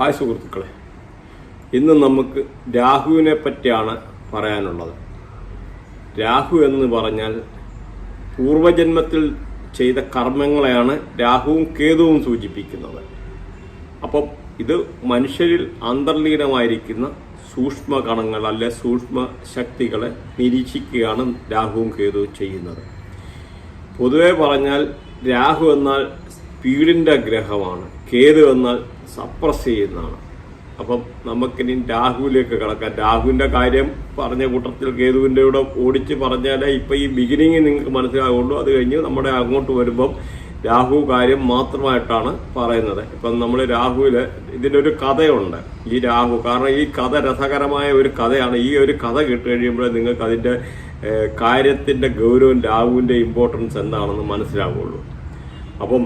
Hi സുഹൃത്തുക്കളെ. ഇന്ന് നമുക്ക് രാഹുവിനെ പറ്റിയാണ് പറയാനുള്ളത്. രാഹു എന്ന് പറഞ്ഞാൽ പൂർവജന്മത്തിൽ ചെയ്ത കർമ്മങ്ങളെയാണ് രാഹുവും കേതുവും സൂചിപ്പിക്കുന്നത്. അപ്പം ഇത് മനുഷ്യരിൽ അന്തർലീനമായിരിക്കുന്ന സൂക്ഷ്മ കണങ്ങൾ അല്ലെ സൂക്ഷ്മ ശക്തികളെ നിരീക്ഷിക്കുകയാണ് രാഹുവും കേതുവും ചെയ്യുന്നത്. പൊതുവെ പറഞ്ഞാൽ രാഹു എന്നാൽ സ്പീഡിന്റെ ഗ്രഹമാണ്. കേതു എന്നാൽ സപ്രസ് ചെയ്യുന്നതാണ്. അപ്പം നമുക്കിനി രാഹുവിലേക്ക് കിടക്കാം. രാഹുവിന്റെ കാര്യം പറഞ്ഞ കൂട്ടത്തിൽ കേതുവിന്റെ കൂടെ ഓടിച്ച് പറഞ്ഞാലേ ഇപ്പം ഈ ബിഗിനിങ് നിങ്ങൾക്ക് മനസ്സിലാകുള്ളൂ അത് കഴിഞ്ഞ് നമ്മുടെ അങ്ങോട്ട് വരുമ്പം രാഹു കാര്യം മാത്രമായിട്ടാണ് പറയുന്നത്. ഇപ്പം നമ്മൾ രാഹുവിൽ ഇതിനൊരു കഥയുണ്ട്. ഈ രാഹു കാരണം ഈ കഥ രസകരമായ ഒരു കഥയാണ്. ഈ ഒരു കഥ കേട്ട് കഴിയുമ്പോൾ നിങ്ങൾക്ക് അതിന്റെ കാര്യത്തിന്റെ ഗൗരവം രാഹുവിന്റെ ഇമ്പോർട്ടൻസ് എന്താണെന്ന് മനസ്സിലാവുള്ളൂ. അപ്പം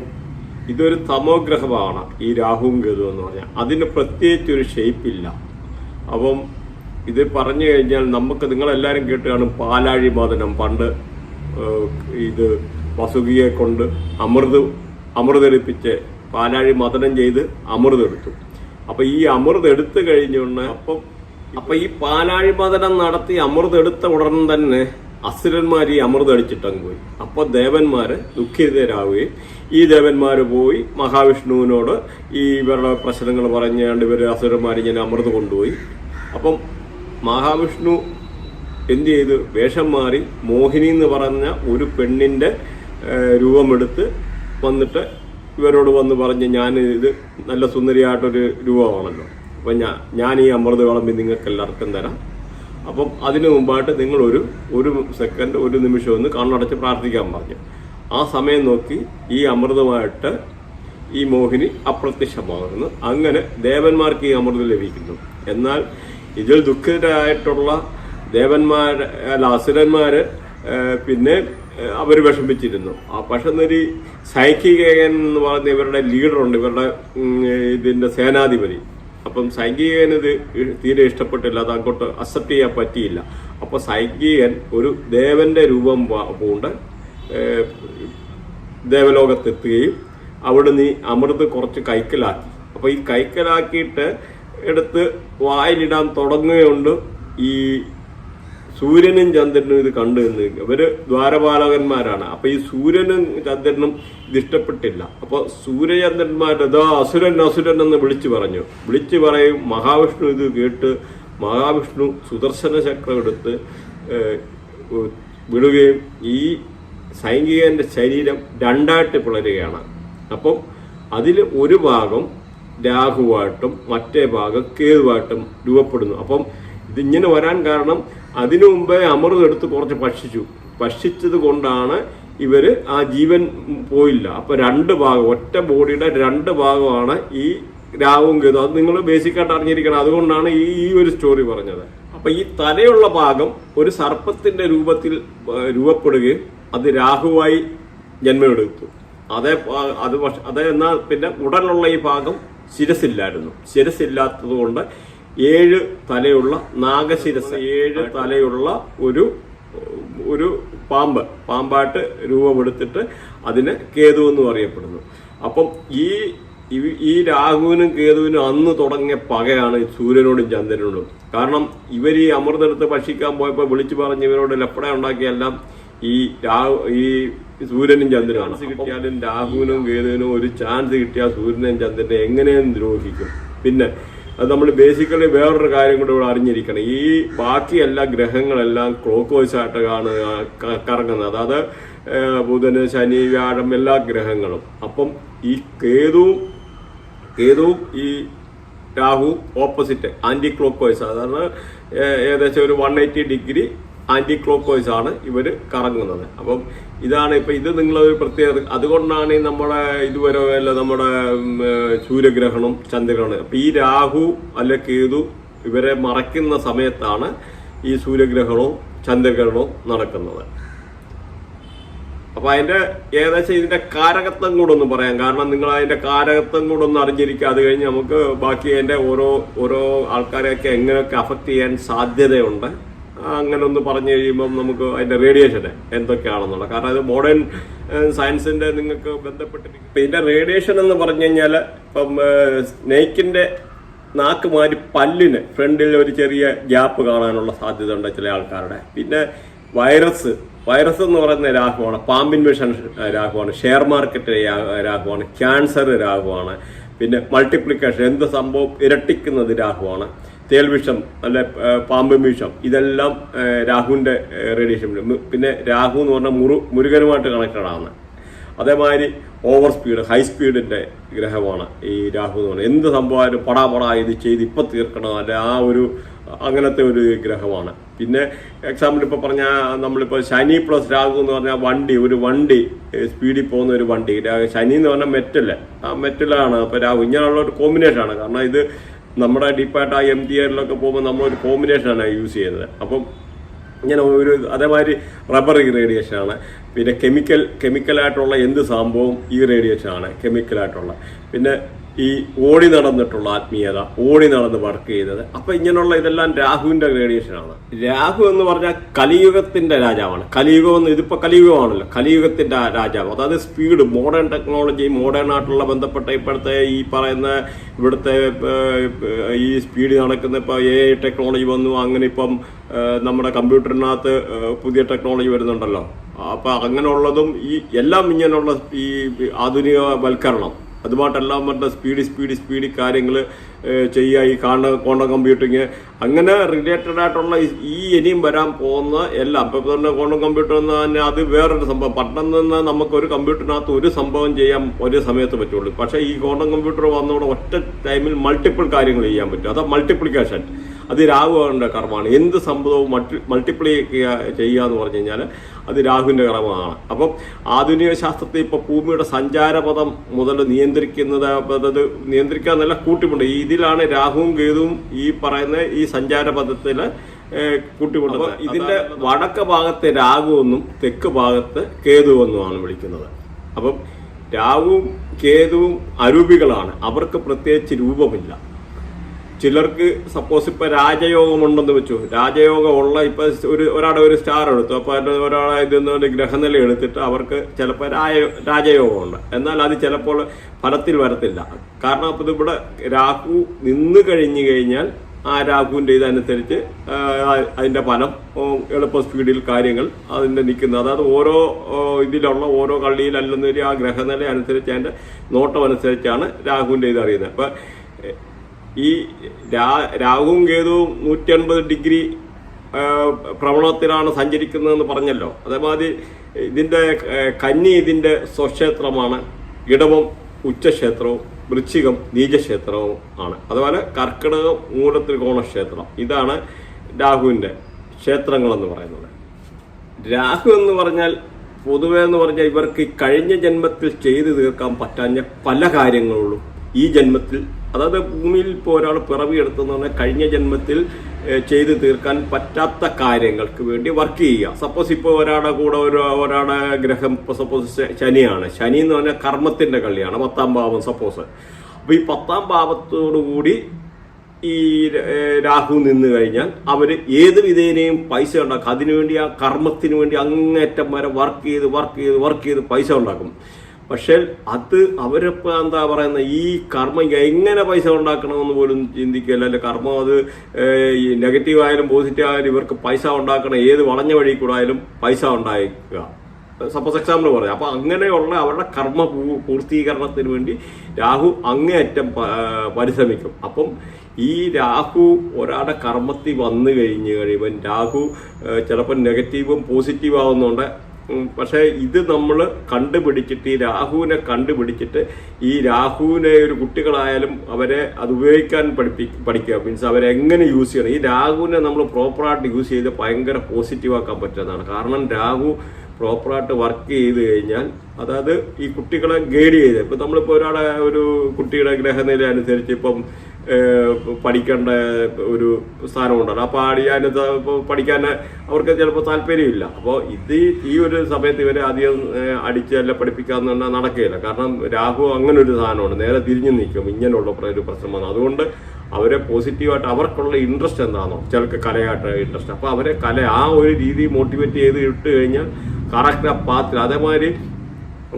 ഇതൊരു തമോഗ്രഹമാണ് ഈ രാഹുവും കേതു എന്ന് പറഞ്ഞാൽ. അതിന് പ്രത്യേകിച്ച് ഒരു ഷേപ്പില്ല. അപ്പം ഇത് പറഞ്ഞു കഴിഞ്ഞാൽ നമുക്ക് നിങ്ങളെല്ലാവരും കേട്ട് കാണും പാലാഴി മദനം പണ്ട് ഇത് വസുകിയെ കൊണ്ട് അമൃത് അമൃതെടുപ്പിച്ച് പാലാഴി മദനം ചെയ്ത് അമൃതെടുത്തു. അപ്പം ഈ അമൃത് എടുത്തു കഴിഞ്ഞുകൊണ്ട് അപ്പം അപ്പം ഈ പാലാഴി മദനം നടത്തി അമൃതെടുത്ത ഉടൻ തന്നെ അസുരന്മാർ ഈ അമൃതടിച്ചിട്ടങ്ങ് പോയി. അപ്പൊ ദേവന്മാര് ദുഃഖിതരാവുകയും ഈ ദേവന്മാര് പോയി മഹാവിഷ്ണുവിനോട് ഈ ഇവരുടെ പ്രശ്നങ്ങൾ പറഞ്ഞുകൊണ്ട് ഇവർ അസുരന്മാർ ഇങ്ങനെ അമൃത് കൊണ്ടുപോയി. അപ്പം മഹാവിഷ്ണു എന്ത് ചെയ്തു? വേഷം മാറി മോഹിനി എന്ന് പറഞ്ഞ ഒരു പെണ്ണിന്റെ ഏഹ്, രൂപമെടുത്ത് വന്നിട്ട് ഇവരോട് വന്ന് പറഞ്ഞ് ഞാൻ ഇത് നല്ല സുന്ദരിയായിട്ടൊരു രൂപമാണല്ലോ. അപ്പം ഞാൻ ഞാൻ ഈ അമൃത് വിളമ്പി നിങ്ങൾക്ക് എല്ലാവർക്കും തരാം. അപ്പം അതിനു മുമ്പായിട്ട് നിങ്ങൾ ഒരു സെക്കൻഡ് ഒരു നിമിഷം ഒന്ന് കണ്ണടച്ച് പ്രാർത്ഥിക്കാൻ പറഞ്ഞു. ആ സമയം നോക്കി ഈ അമൃതമായിട്ട് ഈ മോഹിനി അപ്രത്യക്ഷമാകുന്നു. അങ്ങനെ ദേവന്മാർക്ക് ഈ അമൃതം ലഭിക്കുന്നു. എന്നാൽ ഇതിൽ ദുഃഖിതരായിട്ടുള്ള ദേവന്മാർ അല്ല അസുരന്മാർ പിന്നെ അവർ വിഷമിച്ചിരുന്നു. ആ പക്ഷെന്നൊരു സൈക്കികൻ എന്ന് പറയുന്ന ഇവരുടെ ലീഡറുണ്ട് ഇവരുടെ ഇതിന്റെ സേനാധിപതി. അപ്പം സൈകികൻ ഇത് തീരെ ഇഷ്ടപ്പെട്ടില്ല അത് അങ്ങോട്ട് അക്സെപ്റ്റ് ചെയ്യാൻ പറ്റിയില്ല. അപ്പൊ സൈകികൻ ഒരു ദേവന്റെ രൂപം പൂണ്ട് ദേവലോകത്തെത്തുകയും അവിടെ നീ അമൃത് കുറച്ച് കൈക്കലാക്കി. അപ്പൊ ഈ കൈക്കലാക്കിയിട്ട് എടുത്ത് വായിലിടാൻ തുടങ്ങുകയുണ്ട് ഈ സൂര്യനും ചന്ദ്രനും ഇത് കണ്ടു എന്ന് ഇവർ ദ്വാരപാലകന്മാരാണ്. അപ്പൊ ഈ സൂര്യനും ചന്ദ്രനും ഇത് ഇഷ്ടപ്പെട്ടില്ല. അപ്പൊ സൂര്യചന്ദ്രന്മാരുടെ ഇതാ അസുരൻ അസുരൻ എന്ന് വിളിച്ചു പറഞ്ഞു. വിളിച്ചു പറയും മഹാവിഷ്ണു ഇത് കേട്ട് മഹാവിഷ്ണു സുദർശന ചക്രം എടുത്ത് വിടുകയും ഈ സൈനികന്റെ ശരീരം രണ്ടായിട്ട് പിളരുകയാണ്. അപ്പം അതിൽ ഒരു ഭാഗം രാഹുവായിട്ടും മറ്റേ ഭാഗം കേതുവായിട്ടും രൂപപ്പെടുന്നു. അപ്പം ഇതിങ്ങനെ വരാൻ കാരണം അതിനു മുമ്പേ അമൃത് എടുത്ത് കുറച്ച് ഭക്ഷിച്ചു. ഭക്ഷിച്ചത് കൊണ്ടാണ് ഇവർ ആ ജീവൻ പോയില്ല. അപ്പൊ രണ്ട് ഭാഗം ഒറ്റ ബോഡിയുടെ രണ്ട് ഭാഗമാണ് ഈ രാവും കേതു അത് നിങ്ങൾ ബേസിക്കായിട്ട് അറിഞ്ഞിരിക്കണം. അതുകൊണ്ടാണ് ഈ ഈ ഒരു സ്റ്റോറി പറഞ്ഞത്. അപ്പൊ ഈ തലയുള്ള ഭാഗം ഒരു സർപ്പത്തിന്റെ രൂപത്തിൽ രൂപപ്പെടുകയും അത് രാഹുവായി ജന്മമെടുത്തു. അതേ അത് പക്ഷെ അതേ എന്നാൽ പിന്നെ ഉടനുള്ള ഈ ഭാഗം ശിരസില്ലായിരുന്നു. ശിരസില്ലാത്തത് കൊണ്ട് ഏഴ് തലയുള്ള നാഗശിരസ്. ഏഴ് തലയുള്ള ഒരു ഒരു പാമ്പ്. പാമ്പായിട്ട് രൂപമെടുത്തിട്ട് അതിന് കേതു എന്ന് അറിയപ്പെടുന്നു. അപ്പം ഈ ഈ രാഹുവിനും കേതുവിനും അന്ന് തുടങ്ങിയ പകയാണ് സൂര്യനോടും ചന്ദ്രനോടും. കാരണം ഇവർ ഈ അമൃതെടുത്ത് ഭക്ഷിക്കാൻ പോയപ്പോൾ വിളിച്ചു പറഞ്ഞ് ഇവരോട് ലപ്പട ഉണ്ടാക്കിയെല്ലാം ഈ രാഹു ഈ സൂര്യനും ചന്ദ്രനാണ് കിട്ടിയാലും രാഹുവിനും കേതുവിനും ഒരു ചാൻസ് കിട്ടിയാൽ സൂര്യനും ചന്ദ്രനെ എങ്ങനെയും ദ്രോഹിക്കും. പിന്നെ അത് നമ്മൾ ബേസിക്കലി വേറൊരു കാര്യം കൂടെ ഇവിടെ അറിഞ്ഞിരിക്കണം. ഈ ബാക്കി എല്ലാ ഗ്രഹങ്ങളെല്ലാം ക്ലോക്ക് വൈസ് ആയിട്ടാണ് കറങ്ങുന്നത്. അതായത് ബുധന് ശനി വ്യാഴം എല്ലാ ഗ്രഹങ്ങളും. അപ്പം ഈ കേതു കേതു ഈ Rahu opposite anticlockwise അതാണ് ഏകദേശം ഒരു one eighty degree anticlockwise ആണ് ഇവർ കറങ്ങുന്നത്. അപ്പം ഇതാണ് ഇപ്പം ഇത് നിങ്ങളൊരു പ്രത്യേകത. അതുകൊണ്ടാണ് നമ്മുടെ ഇതുവരെ അല്ല നമ്മുടെ സൂര്യഗ്രഹണം ചന്ദ്രഗ്രഹണം. അപ്പം ഈ രാഹു അല്ലെ കേതു ഇവരെ മറയ്ക്കുന്ന സമയത്താണ് ഈ സൂര്യഗ്രഹണവും ചന്ദ്രഗ്രഹണവും നടക്കുന്നത്. അപ്പം അതിന്റെ ഏകദേശം ഇതിന്റെ കാരകത്വം കൂടെ ഒന്ന് പറയാം. കാരണം നിങ്ങൾ അതിന്റെ കാരകത്വം കൂടെ ഒന്ന് അറിഞ്ഞിരിക്കുക. അത് കഴിഞ്ഞ് നമുക്ക് ബാക്കി അതിന്റെ ഓരോ ഓരോ ആൾക്കാരെയൊക്കെ എങ്ങനെയൊക്കെ അഫക്റ്റ് ചെയ്യാൻ സാധ്യതയുണ്ട്. അങ്ങനെ ഒന്ന് പറഞ്ഞു കഴിയുമ്പം നമുക്ക് അതിന്റെ റേഡിയേഷൻ എന്തൊക്കെയാണെന്നുള്ള. കാരണം അത് മോഡേൺ സയൻസിന്റെ നിങ്ങൾക്ക് ബന്ധപ്പെട്ടിരിക്കും ഇതിന്റെ റേഡിയേഷൻ എന്ന് പറഞ്ഞു കഴിഞ്ഞാൽ ഇപ്പം സ്നേക്കിന്റെ നാക്ക് മാറി പല്ലിന് ഫ്രണ്ടിൽ ഒരു ചെറിയ ഗ്യാപ്പ് കാണാനുള്ള സാധ്യത ഉണ്ട് ചില ആൾക്കാരുടെ. പിന്നെ വൈറസ് വൈറസ് എന്ന് പറയുന്ന രാഹുവാണ് പാമ്പിൻ വിഷൻ രാഹുവാണ് ഷെയർ മാർക്കറ്റ് രാഹുവാണ് ക്യാൻസർ രാഹുവാണ് പിന്നെ മൾട്ടിപ്ലിക്കേഷൻ എന്ത് സംഭവം ഇരട്ടിക്കുന്നത് രാഹുവാണ്. തേൽ വിഷം അല്ലെ പാമ്പ് വിഷം ഇതെല്ലാം രാഹുവിന്റെ റേഡിയേഷൻ പിന്നെ രാഹു എന്ന് പറഞ്ഞാൽ മുറു മുരുകനുമായിട്ട് കണക്റ്റഡ് ആണ്. അതേമാതിരി ഓവർ സ്പീഡ് ഹൈ സ്പീഡിന്റെ ഗ്രഹമാണ് ഈ രാഹു എന്ന് പറയുന്നത് എന്ത് സംഭവമായാലും പടാ പടാ ഇത് ചെയ്ത് ഇപ്പം തീർക്കണം. അല്ലെ ആ ഒരു അങ്ങനത്തെ ഒരു ഗ്രഹമാണ്. പിന്നെ എക്സാമ്പിൾ ഇപ്പോൾ പറഞ്ഞാൽ നമ്മളിപ്പോൾ ശനി പ്ലസ് രാഹു എന്ന് പറഞ്ഞാൽ വണ്ടി ഒരു വണ്ടി സ്പീഡിൽ പോകുന്ന ഒരു വണ്ടി. ശനി എന്ന് പറഞ്ഞാൽ മെറ്റൽ ആ മെറ്റലാണ് അപ്പോൾ രാഹു ഇങ്ങനെയുള്ള ഒരു കോമ്പിനേഷനാണ് കാരണം ഇത് നമ്മുടെ ഡിപ്പാർട്ട് ആ എം ടി ആറിലൊക്കെ പോകുമ്പോൾ നമ്മളൊരു കോമ്പിനേഷനാണ് യൂസ് ചെയ്യുന്നത്. അപ്പം ഇങ്ങനെ ഒരു അതേമാതിരി റബ്ബർ ഈ റേഡിയേഷനാണ് പിന്നെ കെമിക്കൽ കെമിക്കലായിട്ടുള്ള എന്ത് സംഭവം ഈ റേഡിയേഷനാണ് കെമിക്കലായിട്ടുള്ള. പിന്നെ ഈ ഓടി നടന്നിട്ടുള്ള ആത്മീയത ഓടി നടന്ന് വർക്ക് ചെയ്തത്. അപ്പൊ ഇങ്ങനെയുള്ള ഇതെല്ലാം രാഹുവിന്റെ ഗ്രേഡിയേഷനാണ് രാഹു എന്ന് പറഞ്ഞാൽ കലിയുഗത്തിന്റെ രാജാവാണ്. കലിയുഗം എന്ന് ഇതിപ്പോ കലിയുഗമാണല്ലോ. കലിയുഗത്തിന്റെ രാജാവ്. അതായത് സ്പീഡ് മോഡേൺ ടെക്നോളജി മോഡേൺ ആയിട്ടുള്ള ബന്ധപ്പെട്ട ഇപ്പോഴത്തെ ഈ പറയുന്ന ഇവിടുത്തെ ഈ സ്പീഡ് നടക്കുന്ന ഇപ്പോൾ എ ടെക്നോളജി വന്നു. അങ്ങനെ ഇപ്പം നമ്മുടെ കമ്പ്യൂട്ടറിനകത്ത് പുതിയ ടെക്നോളജി വരുന്നുണ്ടല്ലോ. അപ്പൊ അങ്ങനെയുള്ളതും ഈ എല്ലാം ഇങ്ങനെയുള്ള ഈ ആധുനികവൽക്കരണം അതുമായിട്ടെല്ലാം പറഞ്ഞ സ്പീഡ് സ്പീഡ് സ്പീഡ് കാര്യങ്ങൾ ചെയ്യുക. ഈ കാണ ക്വാണ്ടം കമ്പ്യൂട്ടിങ്. അങ്ങനെ റിലേറ്റഡ് ആയിട്ടുള്ള ഈ- ഇനിയും വരാൻ പോകുന്ന എല്ലാം ഇപ്പോൾ തന്നെ ക്വാണ്ടം കമ്പ്യൂട്ടർ എന്ന് തന്നെ അത് വേറൊരു സംഭവം. പട്ടണം നിന്ന് നമുക്ക് ഒരു കമ്പ്യൂട്ടറിനകത്ത് ഒരു സംഭവം ചെയ്യാൻ ഒരേ സമയത്ത് പറ്റുള്ളൂ. പക്ഷേ ഈ ക്വാണ്ടം കമ്പ്യൂട്ടർ വന്നതോടെ ഒറ്റ ടൈമിൽ മൾട്ടിപ്പിൾ കാര്യങ്ങൾ ചെയ്യാൻ പറ്റും. അതാ മൾട്ടിപ്ലിക്കേഷൻ അത് രാഹുവിന്റെ കർമ്മമാണ്. എന്ത് സംഭവവും മൾട്ടി മൾട്ടിപ്ലൈ ചെയ്യുക എന്ന് പറഞ്ഞു കഴിഞ്ഞാൽ അത് രാഹുവിന്റെ കർമ്മമാണ്. അപ്പം ആധുനിക ശാസ്ത്രത്തിൽ ഇപ്പൊ ഭൂമിയുടെ സഞ്ചാരപഥം മുതൽ നിയന്ത്രിക്കുന്നത് അത് നിയന്ത്രിക്കുക എന്നല്ല കൂട്ടിമുണ്ട് ഇതിലാണ് രാഹുവും കേതുവും ഈ പറയുന്ന ഈ സഞ്ചാരപഥത്തിൽ കൂട്ടിമുണ്ട് ഇതിന്റെ വടക്ക് ഭാഗത്തെ രാഹു എന്നും തെക്ക് ഭാഗത്ത് കേതു എന്നുമാണ് വിളിക്കുന്നത്. അപ്പം രാഹുവും കേതുവും അരൂപികളാണ്. അവർക്ക് പ്രത്യേകിച്ച് രൂപമില്ല. ചിലർക്ക് സപ്പോസ് ഇപ്പൊ രാജയോഗം ഉണ്ടെന്ന് വെച്ചു. രാജയോഗം ഉള്ള ഇപ്പൊ ഒരു ഒരാളുടെ ഒരു സ്റ്റാർ എടുത്തു. അപ്പൊ അതിന്റെ ഒരാളെ ഇതെന്ന് ഗ്രഹനില എടുത്തിട്ട് അവർക്ക് ചിലപ്പോൾ രാജ രാജയോഗമുണ്ട്. എന്നാൽ അത് ചിലപ്പോൾ ഫലത്തിൽ വരത്തില്ല. കാരണം അപ്പൊ ഇവിടെ രാഹു നിന്ന് കഴിഞ്ഞു കഴിഞ്ഞാൽ ആ രാഹുവിന്റെ ഇതനുസരിച്ച് അതിന്റെ ഫലം എളുപ്പ സ്പീഡിൽ കാര്യങ്ങൾ അതിന്റെ നിൽക്കുന്നത് അതായത് ഓരോ ഇതിലുള്ള ഓരോ കള്ളിയിലല്ലെന്നൊരു ആ ഗ്രഹനില അനുസരിച്ച് അതിന്റെ നോട്ടം അനുസരിച്ചാണ് രാഹുവിന്റെ ഇത് അറിയുന്നത്. അപ്പൊ ഈ രാ- രാഹുവും കേതുവും നൂറ്റി അൻപത് ഡിഗ്രി പ്രവണത്തിലാണ് സഞ്ചരിക്കുന്നതെന്ന് പറഞ്ഞല്ലോ. അതേമാതിരി ഇതിന്റെ കന്നി ഇതിന്റെ സ്വക്ഷേത്രമാണ്. ഇടവം ഉച്ചക്ഷേത്രവും വൃശ്ചികം നീചക്ഷേത്രവും ആണ്. അതുപോലെ കർക്കിടകം മൂലത്രികോണ ക്ഷേത്രം ഇതാണ് രാഹുവിന്റെ ക്ഷേത്രങ്ങളെന്ന് പറയുന്നത്. രാഹു എന്ന് പറഞ്ഞാൽ പൊതുവെ എന്ന് പറഞ്ഞാൽ ഇവർക്ക് കഴിഞ്ഞ ജന്മത്തിൽ ചെയ്തു തീർക്കാൻ പറ്റാഞ്ഞ പല കാര്യങ്ങളുള്ളൂ. ഈ ജന്മത്തിൽ അതായത് ഭൂമിയിൽ ഇപ്പോൾ ഒരാൾ പിറവിയെടുത്തെന്ന് പറഞ്ഞാൽ കഴിഞ്ഞ ജന്മത്തിൽ ചെയ്ത് തീർക്കാൻ പറ്റാത്ത കാര്യങ്ങൾക്ക് വേണ്ടി വർക്ക് ചെയ്യുക. സപ്പോസ് ഇപ്പോൾ ഒരാളുടെ കൂടെ ഒരു ഒരാളുടെ ഗ്രഹം ഇപ്പോൾ സപ്പോസ് ശനിയാണ്. ശനി എന്ന് പറഞ്ഞാൽ കർമ്മത്തിന്റെ കളിയാണ് പത്താം ഭാവം സപ്പോസ് അപ്പോൾ ഈ പത്താം ഭാവത്തോടുകൂടി ഈ രാഹു നിന്ന് കഴിഞ്ഞാൽ അവർ ഏത് വിധേനയും പൈസ ഉണ്ടാക്കും. അതിനുവേണ്ടി ആ കർമ്മത്തിന് വേണ്ടി അങ്ങേറ്റം വരെ വർക്ക് ചെയ്ത് വർക്ക് ചെയ്ത് വർക്ക് ചെയ്ത് പൈസ ഉണ്ടാക്കും. പക്ഷേ അത് അവരിപ്പോൾ എന്താ പറയുന്ന ഈ കർമ്മം എങ്ങനെ പൈസ ഉണ്ടാക്കണമെന്ന് പോലും ചിന്തിക്കില്ല അല്ലെ കർമ്മം അത് നെഗറ്റീവ് ആയാലും പോസിറ്റീവ് ആയാലും ഇവർക്ക് പൈസ ഉണ്ടാക്കണം ഏത് വളഞ്ഞ വഴി കൂടെ ആയാലും പൈസ ഉണ്ടാക്കുക സപ്പോസ് എക്സാമ്പിൾ പറയാം. അപ്പൊ അങ്ങനെയുള്ള അവരുടെ കർമ്മ പൂർത്തീകരണത്തിന് വേണ്ടി രാഹു അങ്ങേയറ്റം പരിശ്രമിക്കും. അപ്പം ഈ രാഹു ഒരാളുടെ കർമ്മത്തിൽ വന്നു കഴിഞ്ഞ് കഴിയുമ്പോൾ രാഹു ചിലപ്പോൾ നെഗറ്റീവും പോസിറ്റീവ് ആവുന്നുണ്ട്. പക്ഷേ ഇത് നമ്മൾ കണ്ടുപിടിച്ചിട്ട് ഈ രാഹുവിനെ കണ്ടുപിടിച്ചിട്ട് ഈ രാഹുവിനെ ഒരു കുട്ടികളായാലും അവരെ അത് ഉപയോഗിക്കാൻ പഠിപ്പി പഠിക്കുക. മീൻസ് അവരെ എങ്ങനെ യൂസ് ചെയ്യണം? ഈ രാഹുവിനെ നമ്മൾ പ്രോപ്പറായിട്ട് യൂസ് ചെയ്ത് ഭയങ്കര പോസിറ്റീവ് ആക്കാൻ പറ്റുന്നതാണ്. കാരണം രാഹു പ്രോപ്പറായിട്ട് വർക്ക് ചെയ്ത് കഴിഞ്ഞാൽ അതായത് ഈ കുട്ടികളെ ഗൈഡ് ചെയ്ത് ഇപ്പം നമ്മളിപ്പോൾ ഒരാളെ ഒരു കുട്ടിയുടെ ഗ്രഹനില അനുസരിച്ച് ഇപ്പം പഠിക്കേണ്ട ഒരു സ്ഥാനമുണ്ടല്ലോ. അപ്പോൾ അടിയാൻ ഇപ്പോൾ പഠിക്കാൻ അവർക്ക് ചിലപ്പോൾ താല്പര്യമില്ല. അപ്പോൾ ഇത് ഈ ഒരു സമയത്ത് ഇവരെ അധികം അടിച്ച് അല്ല പഠിപ്പിക്കാന്ന് പറഞ്ഞാൽ നടക്കുകയില്ല. കാരണം രാഹു അങ്ങനെ ഒരു സാധനമുണ്ട്. നേരെ തിരിഞ്ഞു നിൽക്കും. ഇങ്ങനെയുള്ള ഒരു പ്രശ്നം വന്നു. അതുകൊണ്ട് അവരെ പോസിറ്റീവായിട്ട് അവർക്കുള്ള ഇൻട്രസ്റ്റ് എന്താണോ ചിലർക്ക് കലയായിട്ട് ഇൻട്രസ്റ്റ്. അപ്പോൾ അവരെ കല ആ ഒരു രീതി മോട്ടിവേറ്റ് ചെയ്ത് ഇട്ട് കഴിഞ്ഞാൽ കറക്റ്റ് ആ പാത്തിൽ. അതേമാതിരി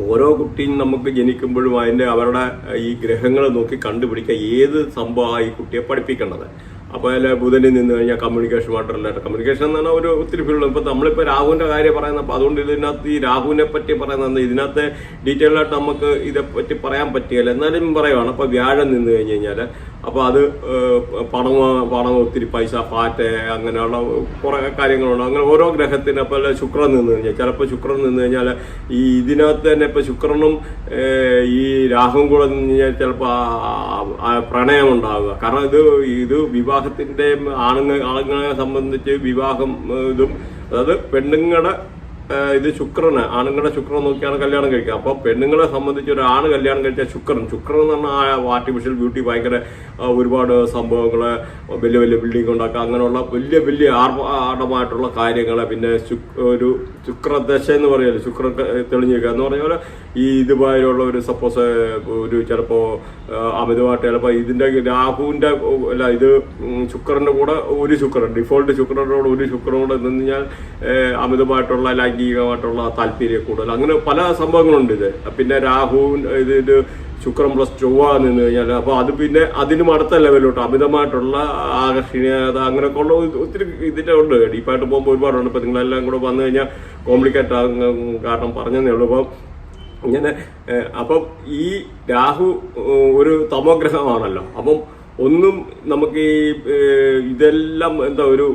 ഓരോ കുട്ടിയും നമുക്ക് ജനിക്കുമ്പോഴും അതിന്റെ അവരുടെ ഈ ഗ്രഹങ്ങൾ നോക്കി കണ്ടുപിടിക്കുക ഏത് സംഭവമാണ് ഈ കുട്ടിയെ പഠിപ്പിക്കേണ്ടത്? അപ്പോൾ അതിൽ ബുധനിൽ നിന്ന് കഴിഞ്ഞാൽ കമ്മ്യൂണിക്കേഷൻ മാത്രമല്ല കമ്മ്യൂണിക്കേഷൻ എന്ന് പറഞ്ഞാൽ ഒരു ഒത്തിരി ഫീൽഡ് ഇപ്പൊ നമ്മളിപ്പോൾ രാഹുവിന്റെ കാര്യം പറയുന്ന അപ്പോൾ അതുകൊണ്ട് ഇതിനകത്ത് ഈ രാഹുവിനെ പറ്റി പറയുന്നത് ഇതിനകത്ത് ഡീറ്റെയിൽ ആയിട്ട് നമുക്ക് ഇതേപ്പറ്റി പറയാൻ പറ്റിയല്ല എന്നാലും പറയുവാണ്. അപ്പോൾ വ്യാഴം നിന്ന് കഴിഞ്ഞ് കഴിഞ്ഞാൽ അപ്പോൾ അത് പണം പണം ഒത്തിരി പൈസ പാറ്റ് അങ്ങനെയുള്ള കുറേ കാര്യങ്ങളുണ്ട്. അങ്ങനെ ഓരോ ഗ്രഹത്തിന് അപ്പോൾ ശുക്രൻ നിന്ന് കഴിഞ്ഞാൽ ചിലപ്പോൾ ശുക്രൻ നിന്ന് കഴിഞ്ഞാൽ ഈ ഇതിനകത്ത് തന്നെ ഇപ്പോൾ ശുക്രനും ഈ രാഹുവും കൂടെ നിന്ന് കഴിഞ്ഞാൽ ചിലപ്പോൾ പ്രണയം ഉണ്ടാവുക. കാരണം ഇത് ഇത് വിവാഹത്തിന്റെ ആണുങ്ങൾ ആണുങ്ങളെ സംബന്ധിച്ച് വിവാഹം ഇതും അതായത് പെണ്ണുങ്ങളുടെ ഇത് ശുക്രന് ആണുങ്ങളുടെ ശുക്രൻ നോക്കിയാണ് കല്യാണം കഴിക്കുക. അപ്പോൾ പെണ്ണുങ്ങളെ സംബന്ധിച്ച് ഒരു ആണ് കല്യാണം കഴിച്ച ശുക്രൻ. ശുക്രൻ എന്ന് പറഞ്ഞാൽ ആർട്ടിഫിഷ്യൽ ബ്യൂട്ടി ഭയങ്കര ഒരുപാട് സംഭവങ്ങൾ വലിയ വലിയ ബിൽഡിംഗ് ഉണ്ടാക്കുക അങ്ങനെയുള്ള വലിയ വലിയ ആർഭാടമായിട്ടുള്ള കാര്യങ്ങൾ പിന്നെ ഒരു ശുക്രദശ എന്ന് പറയുന്നത് ശുക്ര തെളിഞ്ഞു നിൽക്കുക എന്ന് പറഞ്ഞ പോലെ ഈ ഇതുമായുള്ള ഒരു സപ്പോസ് ഒരു ചിലപ്പോൾ അമിതമായിട്ട് ചിലപ്പോൾ ഇതിന്റെ രാഹുവിന്റെ അല്ല ഇത് ശുക്രന്റെ കൂടെ ഒരു ശുക്രൻ ഡിഫോൾട്ട് ശുക്രനോട് ഒരു ശുക്രനോട് നിന്ന് കഴിഞ്ഞാൽ അമിതമായിട്ടുള്ള അമിതമായിട്ടുള്ള ലൈംഗികമായിട്ടുള്ള താല്പര്യം കൂടുതൽ. അങ്ങനെ പല സംഭവങ്ങളുണ്ട് ഇത്. പിന്നെ രാഹു ഇത് ഇത് ശുക്രം പ്ലസ് ചൊവ്വ നിന്ന് കഴിഞ്ഞാൽ അപ്പോൾ അത് പിന്നെ അതിനും അടുത്ത ലെവലിലോട്ട് അമിതമായിട്ടുള്ള ആകർഷണീയത അങ്ങനെയൊക്കെ ഉള്ള ഒത്തിരി ഇതിന്റെ ഉണ്ട്. ഡീപ്പായിട്ട് പോകുമ്പോൾ ഒരുപാടുണ്ട് ഇപ്പൊ നിങ്ങളെല്ലാം കൂടെ വന്നു കഴിഞ്ഞാൽ കോംപ്ലിക്കേറ്റ് ആകും കാരണം പറഞ്ഞതേ ഉള്ളൂ. അപ്പം ഇങ്ങനെ അപ്പം ഈ രാഹു ഒരു തമോഗ്രഹമാണല്ലോ. അപ്പം ഒന്നും നമുക്ക് ഈ ഇതെല്ലാം എന്താ ഒരു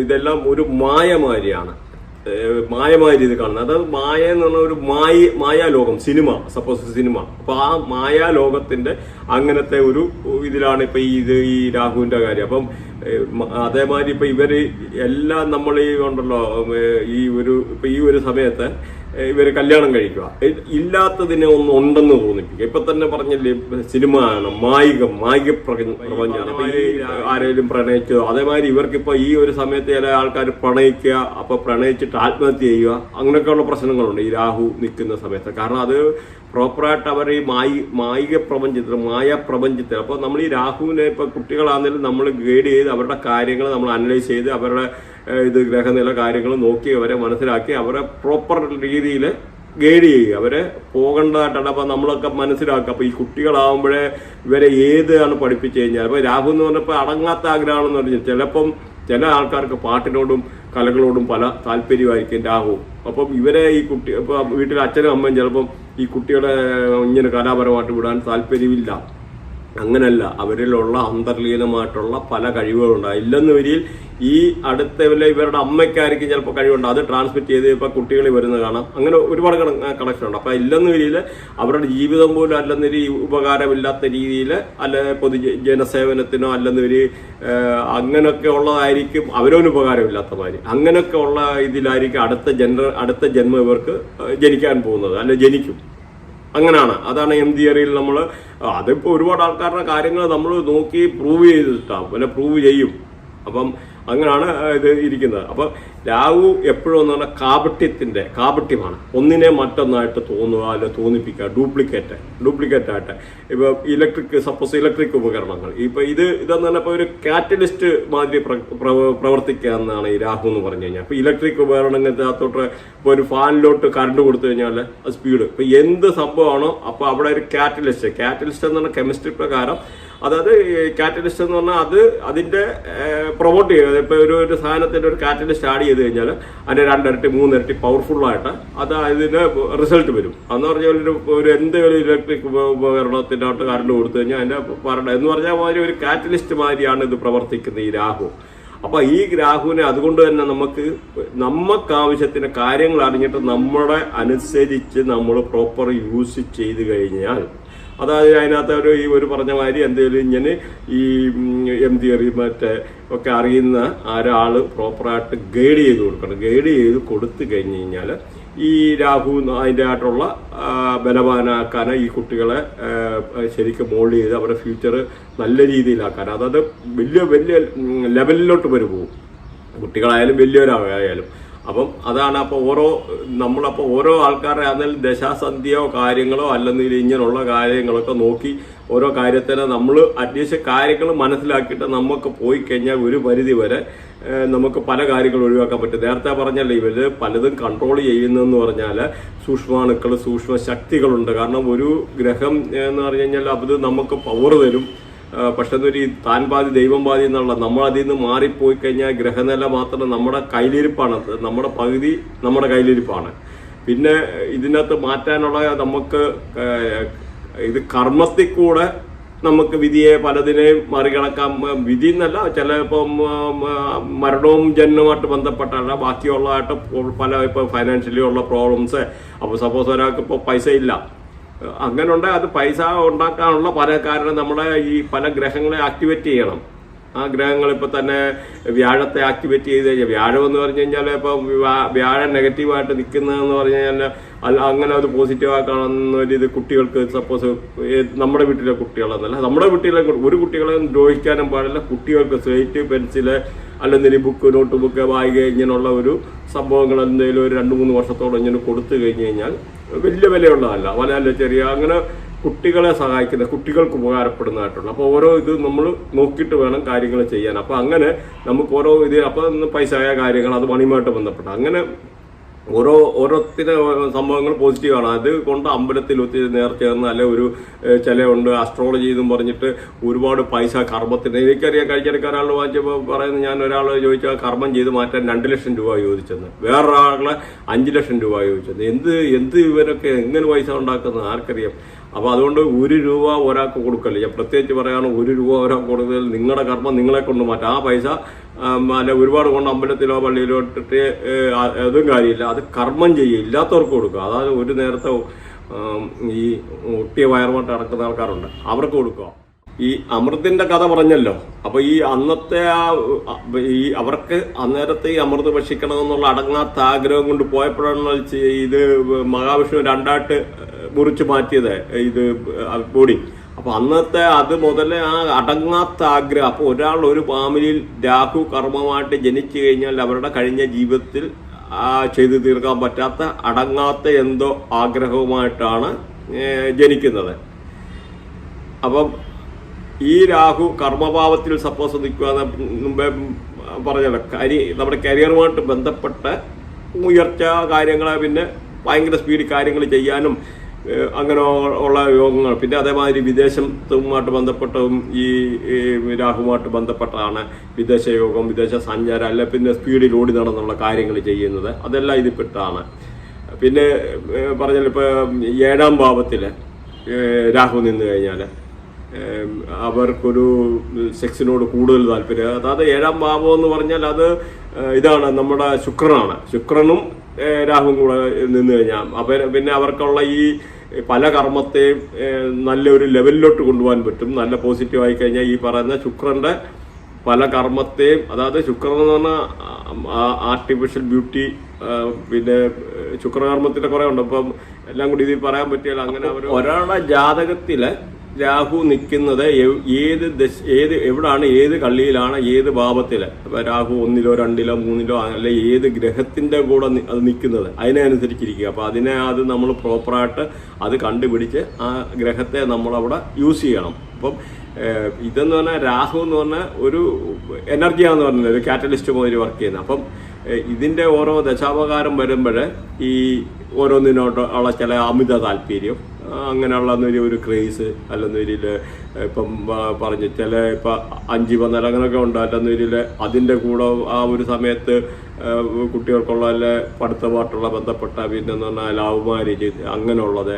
ഇതെല്ലാം ഒരു മായമാരിയാണ് ഏഹ്, മായമാരി രീതിയിൽ കാണുന്നത്. അതായത് മായ എന്ന് പറഞ്ഞ ഒരു Maya Mayalokam cinema suppose cinema. അപ്പൊ ആ മായാലോകത്തിന്റെ അങ്ങനത്തെ ഒരു ഇതിലാണ് ഇപ്പൊ ഈ ഇത് ഈ രാഹുവിന്റെ കാര്യം. അപ്പം അതേമാതിരി ഇപ്പൊ ഇവർ എല്ലാം നമ്മൾ ഈ ഉണ്ടല്ലോ ഈ ഒരു ഇപ്പൊ ഈ ഒരു സമയത്ത് ഇവർ കല്യാണം കഴിക്കുക. ഇല്ലാത്തതിനെ ഒന്ന് ഉണ്ടെന്ന് തോന്നിപ്പിക്കുക. ഇപ്പൊ തന്നെ പറഞ്ഞില്ലേ സിനിമ ആണ് മായികം മായിക പ്രപഞ്ച- പ്രപഞ്ചമാണ്. ആരെങ്കിലും പ്രണയിച്ചോ അതേമാതിരി ഇവർക്കിപ്പോ ഈ ഒരു സമയത്ത് ചില ആൾക്കാർ പ്രണയിക്കുക അപ്പൊ പ്രണയിച്ചിട്ട് ആത്മഹത്യ ചെയ്യുക അങ്ങനെയൊക്കെയുള്ള പ്രശ്നങ്ങളുണ്ട് ഈ രാഹു നിൽക്കുന്ന സമയത്ത്. കാരണം അത് പ്രോപ്പറായിട്ട് അവർ ഈ മായി മായിക പ്രപഞ്ചത്തിൽ മായ പ്രപഞ്ചത്തിൽ അപ്പോൾ നമ്മൾ ഈ രാഹുവിനെ ഇപ്പൊ കുട്ടികളാണെങ്കിലും നമ്മൾ ഗൈഡ് ചെയ്ത് അവരുടെ കാര്യങ്ങൾ നമ്മൾ അനലൈസ് ചെയ്ത് അവരുടെ ഇത് ഗ്രഹനില കാര്യങ്ങൾ നോക്കി അവരെ മനസ്സിലാക്കി അവരെ പ്രോപ്പർ രീതിയിൽ ഗൈഡ് ചെയ്യുക. അവരെ പോകേണ്ടതായിട്ടാണ്. അപ്പോൾ നമ്മളൊക്കെ മനസ്സിലാക്കുക. അപ്പോൾ ഈ കുട്ടികളാവുമ്പോഴേ ഇവരെ ഏതാണ് പഠിപ്പിച്ചു കഴിഞ്ഞാൽ? അപ്പോൾ രാഹു എന്ന് പറഞ്ഞപ്പോൾ അടങ്ങാത്ത ആഗ്രഹമാണെന്ന് പറഞ്ഞു. ചിലപ്പം ചില ആൾക്കാർക്ക് പാട്ടിനോടും കലകളോടും പല താല്പര്യമായിരിക്കും രാഹു. അപ്പം ഇവരെ ഈ കുട്ടി ഇപ്പോൾ വീട്ടിലെ അച്ഛനും അമ്മയും ചിലപ്പം ഈ കുട്ടികളെ ഇങ്ങനെ കലാപരമായിട്ട് വിടാൻ താല്പര്യമില്ല. അങ്ങനല്ല അവരിലുള്ള അന്തർലീനമായിട്ടുള്ള പല കഴിവുകളുണ്ട്. ഇല്ലെന്ന് വരിയിൽ ഈ അടുത്ത ഇവരുടെ അമ്മയ്ക്കായിരിക്കും ചിലപ്പോൾ കഴിവുണ്ട്. അത് ട്രാൻസ്മിറ്റ് ചെയ്ത് ഇപ്പോൾ കുട്ടികൾ വരുന്നത് കാണാം. അങ്ങനെ ഒരുപാട് കണക്ഷൻ ഉണ്ട്. അപ്പോൾ ഇല്ലെന്ന് വരിയിൽ അവരുടെ ജീവിതം പോലും അല്ലെന്ന ഒരു ഉപകാരമില്ലാത്ത രീതിയിൽ അല്ല പൊതു ജനസേവനത്തിനോ അല്ലെന്ന് ഒരു അങ്ങനെയൊക്കെ ഉള്ളതായിരിക്കും അവരോന് ഉപകാരമില്ലാത്ത മാതിരി. അങ്ങനെയൊക്കെ ഉള്ള ഇതിലായിരിക്കും അടുത്ത ജനറ അടുത്ത ജന്മം ഇവർക്ക് ജനിക്കാൻ പോകുന്നത്. അല്ലെ ജനിക്കും. അങ്ങനെയാണ്. അതാണ് എം തിയറിയിൽ നമ്മൾ അതിപ്പോൾ ഒരുപാട് ആൾക്കാരുടെ കാര്യങ്ങൾ നമ്മൾ നോക്കി പ്രൂവ് ചെയ്തിട്ടാണ് അല്ലെ പ്രൂവ് ചെയ്യും. അപ്പം അങ്ങനെയാണ് ഇത് ഇരിക്കുന്നത്. അപ്പോൾ രാഹു എപ്പോഴും എന്ന് പറഞ്ഞാൽ കാപട്യത്തിന്റെ കാപട്യമാണ്. ഒന്നിനെ മറ്റൊന്നായിട്ട് തോന്നുക അല്ലെ തോന്നിപ്പിക്കുക ഡ്യൂപ്ലിക്കേറ്റ് ഡ്യൂപ്ലിക്കേറ്റ് ആയിട്ട്. ഇപ്പൊ ഇലക്ട്രിക് സപ്പോസ് ഇലക്ട്രിക് ഉപകരണങ്ങൾ. ഇപ്പൊ ഇത് ഇതെന്ന് പറഞ്ഞാൽ ഇപ്പൊ ഒരു കാറ്റലിസ്റ്റ് മാതിരി പ്ര- പ്ര- പ്രവർത്തിക്കുക എന്നാണ് ഈ രാഹു എന്ന് പറഞ്ഞു കഴിഞ്ഞാൽ. ഇപ്പൊ ഇലക്ട്രിക് ഉപകരണത്തിനകത്തോട്ട് ഇപ്പോൾ ഇപ്പൊ ഒരു ഫാനിലോട്ട് കറണ്ട് കൊടുത്തു കഴിഞ്ഞാൽ സ്പീഡ് ഇപ്പൊ എന്ത് സംഭവമാണോ അപ്പോൾ അവിടെ ഒരു കാറ്റലിസ്റ്റ് കാറ്റലിസ്റ്റ് എന്ന് പറഞ്ഞാൽ കെമിസ്ട്രി പ്രകാരം അതായത് കാറ്റലിസ്റ്റ് എന്ന് പറഞ്ഞാൽ അത് അതിന്റെ പ്രൊമോട്ട് ചെയ്യുക ഇപ്പൊ ഒരു ഒരു സാധനത്തിന്റെ ഒരു കാറ്റലിസ്റ്റ് ആഡ് ചെയ്ത് കഴിഞ്ഞാൽ അതിന്റെ രണ്ടിരട്ടി മൂന്നിരട്ടി പവർഫുൾ ആയിട്ട് അത് അതിന്റെ റിസൾട്ട് വരും. അന്ന് പറഞ്ഞാൽ ഒരു ഒരു എന്തെങ്കിലും ഇലക്ട്രിക് ഉപകരണത്തിന്റെ അകത്ത് കറണ്ട് കൊടുത്തു കഴിഞ്ഞാൽ അതിന്റെ പറണ്ട എന്ന് പറഞ്ഞാൽ മാതിരി ഒരു കാറ്റലിസ്റ്റ് മാതിരിയാണ് ഇത് പ്രവർത്തിക്കുന്നത് ഈ രാഹു. അപ്പോൾ ഈ രാഹുവിനെ അതുകൊണ്ട് തന്നെ നമുക്ക് നമുക്ക് കാര്യങ്ങൾ അറിഞ്ഞിട്ട് നമ്മളെ അനുസരിച്ച് നമ്മൾ പ്രോപ്പർ യൂസ് ചെയ്ത് കഴിഞ്ഞാൽ അതായത് അതിനകത്ത് ഒരു ഈ ഒരു പറഞ്ഞ മാതിരി എന്തെങ്കിലും ഇങ്ങനെ ഈ എം തിയറി മറ്റേ ഒക്കെ അറിയുന്ന ഒരാൾ പ്രോപ്പറായിട്ട് ഗൈഡ് ചെയ്ത് കൊടുക്കണം. ഗൈഡ് ചെയ്ത് കൊടുത്തു കഴിഞ്ഞ് കഴിഞ്ഞാൽ ഈ രാഹു അതിന്റെ ആയിട്ടുള്ള ആ, ബലവാനാക്കാൻ ഈ കുട്ടികളെ ശരിക്കും മോൾഡ് ചെയ്ത് അവരുടെ ഫ്യൂച്ചർ നല്ല രീതിയിലാക്കാൻ. അതായത് വലിയ വലിയ ലെവലിലോട്ട് വരെ പോകും. കുട്ടികളായാലും വലിയവരായാലും. അപ്പം അതാണ് അപ്പോൾ ഓരോ നമ്മളപ്പോൾ ഓരോ ആൾക്കാരെ ആണെങ്കിലും ദശാസന്ധിയോ കാര്യങ്ങളോ അല്ലെന്നില്ല ഇങ്ങനെയുള്ള കാര്യങ്ങളൊക്കെ നോക്കി ഓരോ കാര്യത്തിന് നമ്മൾ അറ്റ്ലീസ്റ്റ് കാര്യങ്ങൾ മനസ്സിലാക്കിയിട്ട് നമുക്ക് പോയി കഴിഞ്ഞാൽ ഒരു പരിധി വരെ നമുക്ക് പല കാര്യങ്ങൾ ഒഴിവാക്കാൻ പറ്റും. നേരത്തെ പറഞ്ഞല്ലേ ഇവർ പലതും കൺട്രോൾ ചെയ്യുന്നതെന്ന് പറഞ്ഞാൽ സൂക്ഷ്മാണുക്കൾ സൂക്ഷ്മ ശക്തികളുണ്ട് കാരണം ഒരു ഗ്രഹം എന്ന് പറഞ്ഞു കഴിഞ്ഞാൽ അത് നമുക്ക് പവർ തരും. ആ, പക്ഷെ അതൊരു താൻ പാതി ദൈവം പാതി എന്നുള്ള നമ്മൾ അതിൽ നിന്ന് മാറിപ്പോയി കഴിഞ്ഞാൽ ഗ്രഹനില മാത്രം നമ്മുടെ കയ്യിലിരിപ്പാണ്. നമ്മുടെ പകുതി നമ്മുടെ കയ്യിലിരിപ്പാണ്. പിന്നെ ഇതിനകത്ത് മാറ്റാനുള്ള നമുക്ക് ഇത് കർമ്മത്തിൽ കൂടെ നമുക്ക് വിധിയെ പലതിനെയും മറികടക്കാം. വിധി എന്നല്ല ചിലപ്പം മരണവും ജനനവുമായിട്ട് ബന്ധപ്പെട്ടല്ല ബാക്കിയുള്ളതായിട്ട് പല ഇപ്പോൾ ഫൈനാൻഷ്യലി ഉള്ള പ്രോബ്ലംസ് അപ്പോൾ സപ്പോസ് ഒരാൾക്ക് ഇപ്പോൾ പൈസ ഇല്ല അങ്ങനെയുണ്ട് അത് പൈസ ഉണ്ടാക്കാനുള്ള പല കാരണം നമ്മുടെ ഈ പല ഗ്രഹങ്ങളെ ആക്ടിവേറ്റ് ചെയ്യണം. ആ ഗ്രഹങ്ങൾ ഇപ്പൊ തന്നെ വ്യാഴത്തെ ആക്ടിവേറ്റ് ചെയ്ത് കഴിഞ്ഞാൽ വ്യാഴം എന്ന് പറഞ്ഞു കഴിഞ്ഞാൽ ഇപ്പൊ വ്യാഴം നെഗറ്റീവായിട്ട് നിൽക്കുന്നതെന്ന് പറഞ്ഞു കഴിഞ്ഞാൽ അല്ല അങ്ങനെ അത് പോസിറ്റീവ് ആക്കണം ഒരു ഇത് കുട്ടികൾക്ക് സപ്പോസ് നമ്മുടെ വീട്ടിലെ കുട്ടികളെന്നല്ല നമ്മുടെ വീട്ടിലെ ഒരു കുട്ടികളെ ദ്രോഹിക്കാനും പാടില്ല. കുട്ടികൾക്ക് സ്ലേറ്റ് പെൻസിൽ അല്ലെന്തെങ്കിലും ബുക്ക് നോട്ട് ബുക്ക് വായിക ഇങ്ങനെയുള്ള ഒരു സംഭവങ്ങൾ എന്തെങ്കിലും ഒരു രണ്ട് മൂന്ന് വർഷത്തോളം ഇങ്ങനെ കൊടുത്തു കഴിഞ്ഞു കഴിഞ്ഞാൽ വലിയ വിലയുള്ളതല്ല. വളരെ ചെറിയ അങ്ങനെ കുട്ടികളെ സഹായിക്കുന്ന കുട്ടികൾക്ക് ഉപകാരപ്പെടുന്നതായിട്ടുള്ള. അപ്പോൾ ഓരോ ഇത് നമ്മൾ നോക്കിയിട്ട് വേണം കാര്യങ്ങൾ ചെയ്യാൻ. അപ്പോൾ അങ്ങനെ നമുക്ക് ഓരോ ഇത് അപ്പോൾ ആയ കാര്യങ്ങൾ അത് മണിയുമായിട്ട് ബന്ധപ്പെട്ട. അങ്ങനെ ഓരോ ഓരോത്തിന് സംഭവങ്ങൾ പോസിറ്റീവാണ്. അത് കൊണ്ട് അമ്പലത്തിൽ ഒത്തിരി നേർ ചേർന്ന് അല്ലെ ഒരു ചിലയുണ്ട്. അസ്ട്രോളജി എന്നും പറഞ്ഞിട്ട് ഒരുപാട് പൈസ കർമ്മത്തിന്. എനിക്കറിയാം കഴിച്ചെടുക്കാൻ ഒരാൾ വാങ്ങിച്ചപ്പോൾ പറയുന്നത് ഞാൻ ഒരാൾ ചോദിച്ചാൽ കർമ്മം ചെയ്ത് മാറ്റാൻ രണ്ട് ലക്ഷം രൂപ ചോദിച്ചെന്ന്. വേറൊരാളെ അഞ്ച് ലക്ഷം രൂപ ചോദിച്ചത് എന്ത് എന്ത് ഇവരൊക്കെ എങ്ങനെ പൈസ ഉണ്ടാക്കുന്നത്? ആർക്കറിയാം. അപ്പോൾ അതുകൊണ്ട് ഒരു രൂപ ഒരാൾക്ക് കൊടുക്കല്ല? പ്രത്യേകിച്ച് പറയാണ് ഒരു രൂപ ഒരാൾക്ക് കൊടുത്താൽ നിങ്ങളുടെ കർമ്മം നിങ്ങളെ കൊണ്ട് മാറ്റാം. ആ പൈസ അല്ല ഒരുപാട് കൊണ്ട് അമ്പലത്തിലോ പള്ളിയിലോ ഇട്ടിട്ട് അതും കാര്യമില്ല. അത് കർമ്മം ചെയ്യുക. ഇല്ലാത്തവർക്ക് കൊടുക്കുക. അതായത് ഒരു നേരത്തെ ഈ ഒട്ടിയ വയറുമായിട്ട് നടക്കുന്ന ആൾക്കാരുണ്ട്. അവർക്ക് കൊടുക്കുക. ഈ അമൃതിന്റെ കഥ പറഞ്ഞല്ലോ. അപ്പോൾ ഈ അന്നത്തെ ആ ഈ അവർക്ക് അന്നേരത്തെ ഈ അമൃത് ഭക്ഷിക്കണമെന്നുള്ള അടങ്ങാത്ത ആഗ്രഹം കൊണ്ട് പോയപ്പോഴാണ് ഇത് മഹാവിഷ്ണു രണ്ടായിട്ട് മുറിച്ച് മാറ്റിയത് ഇത് ബോഡി. അപ്പോൾ അന്നത്തെ അത് മുതലേ ആ അടങ്ങാത്ത ആഗ്രഹം. അപ്പോൾ ഒരാൾ ഒരു ഫാമിലിയിൽ രാഹു കർമ്മമായിട്ട് ജനിച്ചു കഴിഞ്ഞാൽ അവരുടെ കഴിഞ്ഞ ജീവിതത്തിൽ ചെയ്തു തീർക്കാൻ പറ്റാത്ത അടങ്ങാത്ത എന്തോ ആഗ്രഹവുമായിട്ടാണ് ജനിക്കുന്നത്. അപ്പം ഈ രാഹു കർമ്മഭാവത്തിൽ സപ്പോസ് നിൽക്കുക മുമ്പേ പറഞ്ഞല്ലോ. കരി നമ്മുടെ കരിയറുമായിട്ട് ബന്ധപ്പെട്ട ഉയർച്ച കാര്യങ്ങളെ പിന്നെ ഭയങ്കര സ്പീഡ് കാര്യങ്ങൾ ചെയ്യാനും അങ്ങനെ ഉള്ള യോഗങ്ങൾ. പിന്നെ അതേമാതിരി വിദേശത്തുമായിട്ട് ബന്ധപ്പെട്ടതും ഈ രാഹുമായിട്ട് ബന്ധപ്പെട്ടതാണ് വിദേശ യോഗം വിദേശ സഞ്ചാരം അല്ല പിന്നെ സ്പീഡിൽ ഓടി നടന്നുള്ള കാര്യങ്ങൾ ചെയ്യുന്നത്. അതെല്ലാം ഇതിൽപ്പെട്ടതാണ് പിന്നെ പറഞ്ഞാൽ ഇപ്പോൾ ഏഴാം ഭാവത്തിൽ രാഹു നിന്ന് കഴിഞ്ഞാൽ അവർക്കൊരു സെക്സിനോട് കൂടുതൽ താല്പര്യം. അതായത് ഏഴാം ഭാവം എന്ന് പറഞ്ഞാൽ അത് ഇതാണ് നമ്മുടെ ശുക്രനാണ്. ശുക്രനും രാഹുവും കൂടെ നിന്ന് കഴിഞ്ഞാൽ അവർ പിന്നെ അവർക്കുള്ള ഈ പല കർമ്മത്തെയും നല്ലൊരു ലെവലിലോട്ട് കൊണ്ടുപോകാൻ പറ്റും. നല്ല പോസിറ്റീവ് ആയി കഴിഞ്ഞാൽ ഈ പറയുന്ന ശുക്രന്റെ പല കർമ്മത്തെയും അതായത് ശുക്രൻ എന്ന് പറഞ്ഞാൽ ആർട്ടിഫിഷ്യൽ ബ്യൂട്ടി പിന്നെ ശുക്രകർമ്മത്തിന്റെ കുറെ ഉണ്ട്. അപ്പം എല്ലാം കൂടി ഇതിൽ പറയാൻ പറ്റിയാൽ അങ്ങനെ അവർ ഒരാളുടെ ജാതകത്തിൽ രാഹു നിൽക്കുന്നത് ഏത് ദശ ഏത് എവിടാണ് ഏത് കള്ളിയിലാണ് ഏത് ഭാവത്തിൽ അപ്പൊ രാഹു ഒന്നിലോ രണ്ടിലോ മൂന്നിലോ അല്ലെ ഏത് ഗ്രഹത്തിന്റെ കൂടെ അത് നിൽക്കുന്നത്? അതിനനുസരിച്ചിരിക്കുക. അപ്പൊ അതിനെ അത് നമ്മൾ പ്രോപ്പറായിട്ട് അത് കണ്ടുപിടിച്ച് ആ ഗ്രഹത്തെ നമ്മൾ അവിടെ യൂസ് ചെയ്യണം. അപ്പം ഇതെന്ന് പറഞ്ഞാൽ രാഹു എന്ന് പറഞ്ഞാൽ ഒരു എനർജിയാന്ന് പറഞ്ഞത്. ഒരു കാറ്റലിസ്റ്റ് മാതിരി വർക്ക് ചെയ്യുന്നത്. അപ്പം ഇതിന്റെ ഓരോ ദശാപകാരം വരുമ്പോൾ ഈ ഓരോന്നിനോട്ടുള്ള ചില അമിത താല്പര്യം അങ്ങനെയുള്ള ഒരു ക്രേസ് അല്ലെന്നൊരിൽ ഇപ്പം പറഞ്ഞ് ചില ഇപ്പം അഞ്ച് പന്നൽ അങ്ങനെയൊക്കെ ഉണ്ട് അല്ലെന്നൊരിൽ അതിന്റെ കൂടെ ആ ഒരു സമയത്ത് കുട്ടികൾക്കുള്ള അല്ലെ പഠിത്തമായിട്ടുള്ള ബന്ധപ്പെട്ട പിന്നെ എന്ന് പറഞ്ഞാൽ ലവ് മാരേജ് അങ്ങനെയുള്ളത്